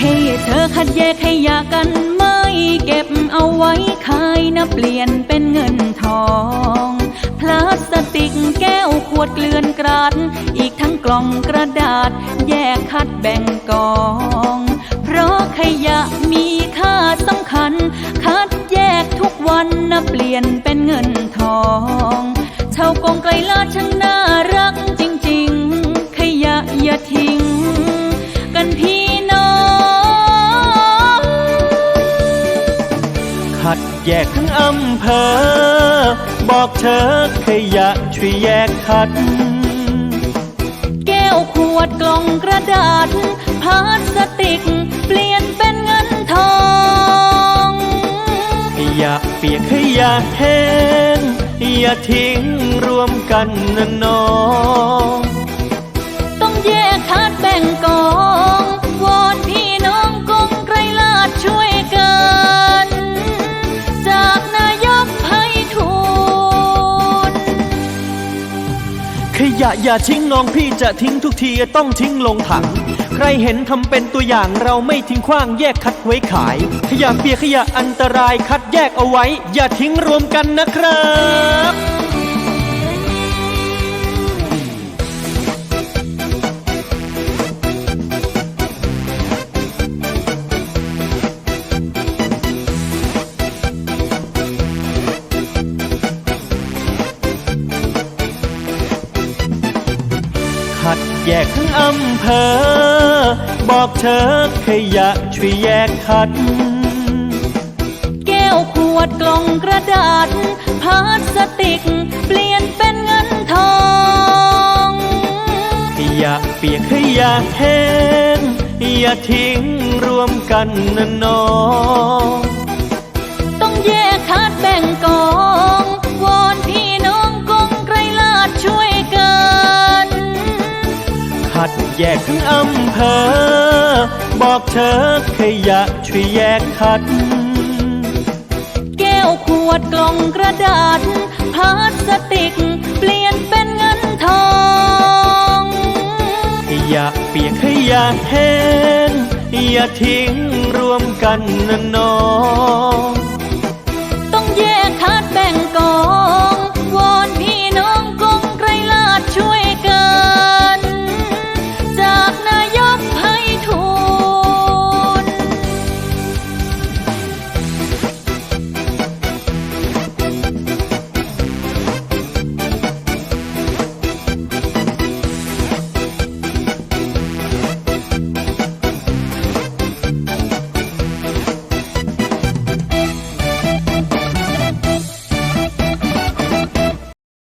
ให้เธอคัดแยกให้ยากันไม่เก็บเอาไว้ขายนะเปลี่ยนเป็นเงินทอง พลาสติกแก้วขวดเกลื่อนกราด อีกทั้งกล่องกระดาษ แยกคัดแบ่งกอง เพราะขยะมีค่าสำคัญ คัดแยกทุกวันนะเปลี่ยนเป็น แยกทั้งอำเภอ บอกเธอขยะช่วยแยกคัด แก้วขวดกล่องกระดาษพลาสติก เปลี่ยนเป็นเงินทองขยะเปียกขยะแห้งอย่าทิ้งรวมกันนะน้องต้องะอย่าทิ้งน้องพี่จะทิ้งทุกทีต้องทิ้งลงถัง ใครเห็นทำเป็นตัวอย่างเราไม่ทิ้งขว้างแยกคัดไว้ขาย ขยะเปียกขยะอันตรายคัดแยกเอาไว้ อย่าทิ้งรวมกันนะครับ แยกทั้งอำเภอ บอกเธอขยะช่วยแยกคัด แก้วขวดกล่องกระดาษพลาสติก เปลี่ยนเป็นเงินทอง ขยะเปียกขยะแห้งอย่าทิ้งรวมกันนะน้องต้อง คัดแยกทั้งอำเภอ บอกเธอขยะช่วยแยกคัด แก้วขวดกล่องกระดาษพลาสติก เปลี่ยนเป็นเงินทอง ขยะเปียกขยะแห้งอย่าทิ้งรวมกันนะน้องต้องแยกคัดแบ่ง